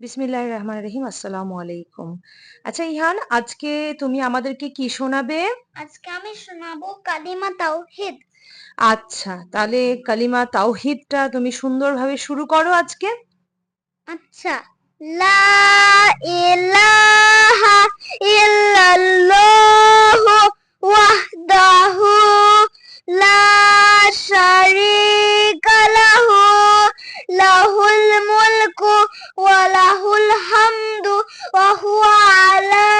বিসমিল্লাহির রহমান রহিম আসসালামু আলাইকুম। আচ্ছা ইহান আজকে তুমি আমাদেরকে কি শোনাবে? আজকে আমি শোনাবো কালিমা তাওহিদ। আচ্ছা তাহলে কালিমা তাওহিদটা তুমি সুন্দরভাবে শুরু করো আজকে। আচ্ছা লা মুলকু ওয়া লাহুল হামদু ওয়া হুয়া আলা